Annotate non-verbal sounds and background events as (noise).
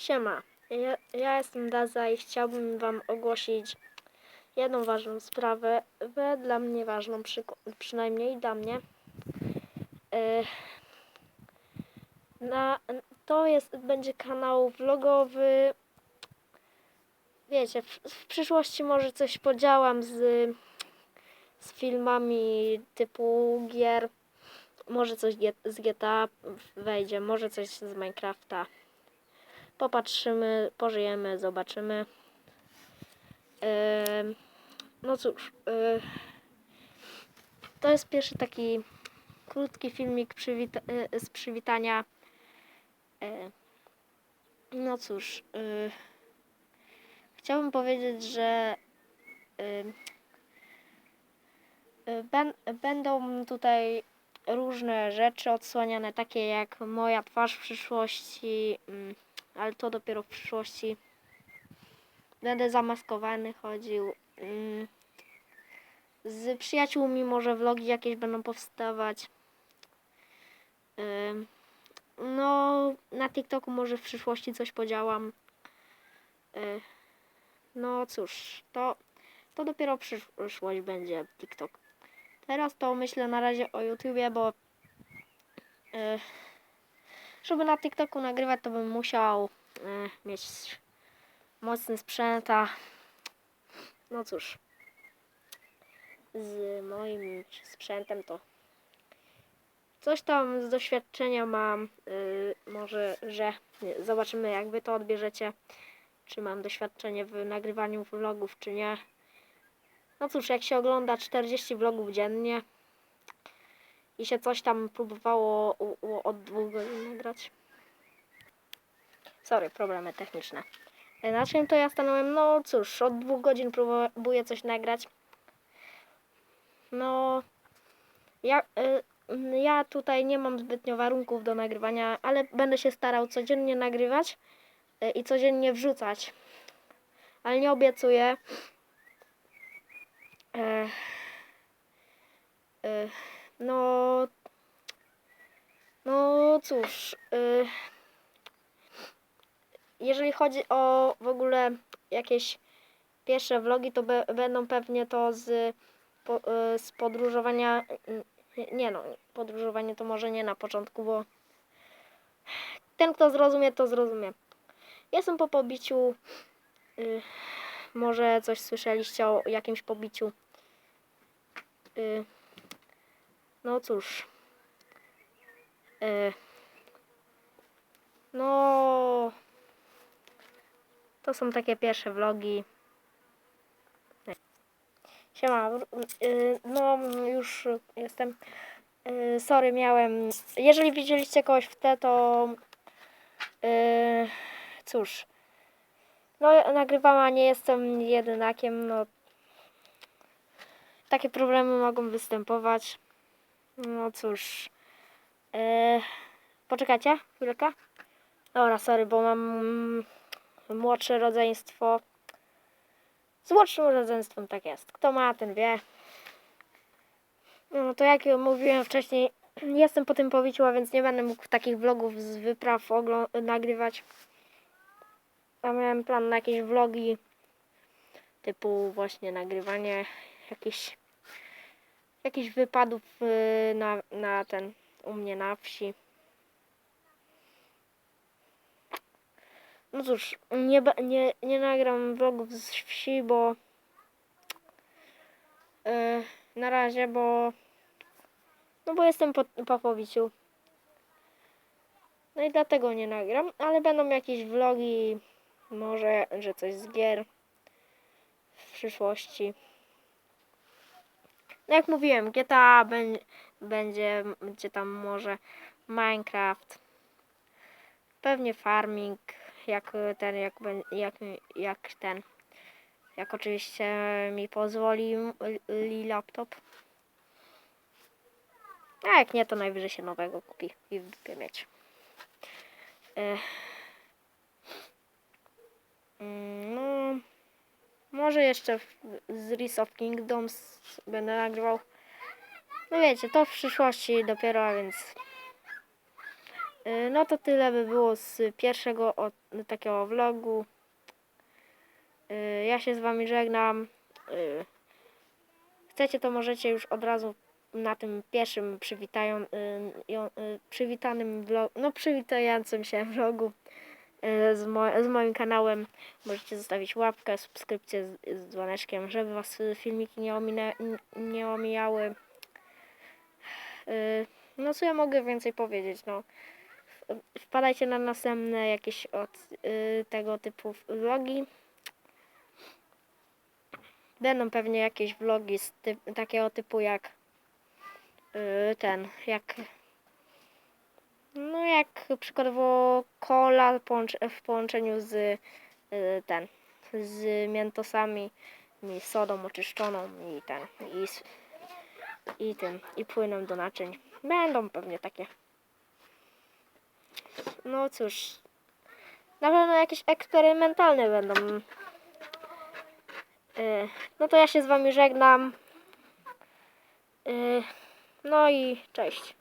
Siema, ja, ja jestem Daza i chciałbym Wam ogłosić jedną ważną sprawę, dla mnie ważną, przy, przynajmniej dla mnie. E, na, to jest, będzie kanał vlogowy. Wiecie, w, w przyszłości może coś podziałam z, z filmami typu gier. Może coś z GTA wejdzie, może coś z Minecrafta popatrzymy, pożyjemy, zobaczymy. No cóż, e, to jest pierwszy taki krótki filmik przywita- e, z przywitania. E, no cóż, e, chciałbym powiedzieć, że będą tutaj różne rzeczy odsłaniane, takie jak moja twarz w przyszłości, mm, ale to dopiero w przyszłości. Będę zamaskowany chodził. mm. Z przyjaciółmi może vlogi jakieś będą powstawać. No, na TikToku może w przyszłości coś podziałam. Y, No cóż, to, to dopiero przyszłość będzie TikTok. Teraz to myślę na razie o YouTubie, bo y, żeby na TikToku nagrywać, to bym musiał y, mieć mocny sprzęt, a no cóż, z moim sprzętem to coś tam z doświadczenia mam. y, może, że zobaczymy, jak wy to odbierzecie. Czy mam doświadczenie w nagrywaniu vlogów, czy nie. No cóż, jak się ogląda 40 vlogów dziennie i się coś tam próbowało u, u, od dwóch godzin nagrać. Sorry, problemy techniczne. Na czym to ja stanąłem? No cóż, od dwóch godzin próbuję coś nagrać. No, ja, y, ja tutaj nie mam zbytnio warunków do nagrywania, ale będę się starał codziennie nagrywać y, i codziennie wrzucać. Ale nie obiecuję. E, e, no, no cóż, y, jeżeli chodzi o w ogóle jakieś pierwsze vlogi, to be, będą pewnie to z, po, y, z podróżowania. Nie, no, podróżowanie to może nie na początku, bo ten, kto zrozumie, to zrozumie. Jestem po pobiciu. Y, może coś słyszeliście o jakimś pobiciu. No cóż. Y, no. To są takie pierwsze vlogi. Siema, y, no już jestem. Y, Sorry, miałem. Jeżeli widzieliście kogoś w te, to. y, Cóż. No, nagrywam, a nie jestem jedynakiem. No, takie problemy mogą występować. No cóż. Y, Poczekajcie, chwilkę. Dobra, sorry, bo mam młodsze rodzeństwo. Z młodszym rodzeństwem tak jest. Kto ma, ten wie. No to jak mówiłem wcześniej, (clears throat) jestem po tym powiciu, a więc nie będę mógł takich vlogów z wypraw nagrywać. A miałem plan na jakieś vlogi typu właśnie nagrywanie jakichś jakichś wypadów y, na, na ten u mnie na wsi. No cóż, nie, nie, nie nagram vlogów z wsi, bo yy, na razie, bo no bo jestem po, po powiciu. No i dlatego nie nagram, ale będą jakieś vlogi, może, że coś z gier w przyszłości. No jak mówiłem, GTA bę- będzie, będzie tam może Minecraft, pewnie farming, jak ten, jak, jak, jak ten, jak oczywiście mi pozwoli li laptop. A jak nie, to najwyżej się nowego kupi i w mieć. Ech. Mm, może jeszcze z Rise of Kingdoms będę nagrywał. No wiecie, to w przyszłości dopiero, a więc Y, No to tyle by było z pierwszego od, takiego vlogu. Y, Ja się z wami żegnam. Y, Chcecie to możecie już od razu na tym pierwszym przywitają, ją- przywitanym vlog, no przywitającym się vlogu z, mo- z moim kanałem. Możecie zostawić łapkę, subskrypcję z, z dzwoneczkiem, żeby was filmiki nie, ominę, nie omijały. Y, No co ja mogę więcej powiedzieć, no. Wpadajcie na następne jakieś od y, tego typu vlogi. Będą pewnie jakieś vlogi z takiego typu jak ten, jak no jak przykładowo połącz, w połączeniu z y, ten, z miętosami i sodą oczyszczoną i ten, i, i tym, i płynem do naczyń. Będą pewnie takie. No cóż, na pewno jakieś eksperymentalne będą. Y, No to ja się z wami żegnam. Y, No i cześć.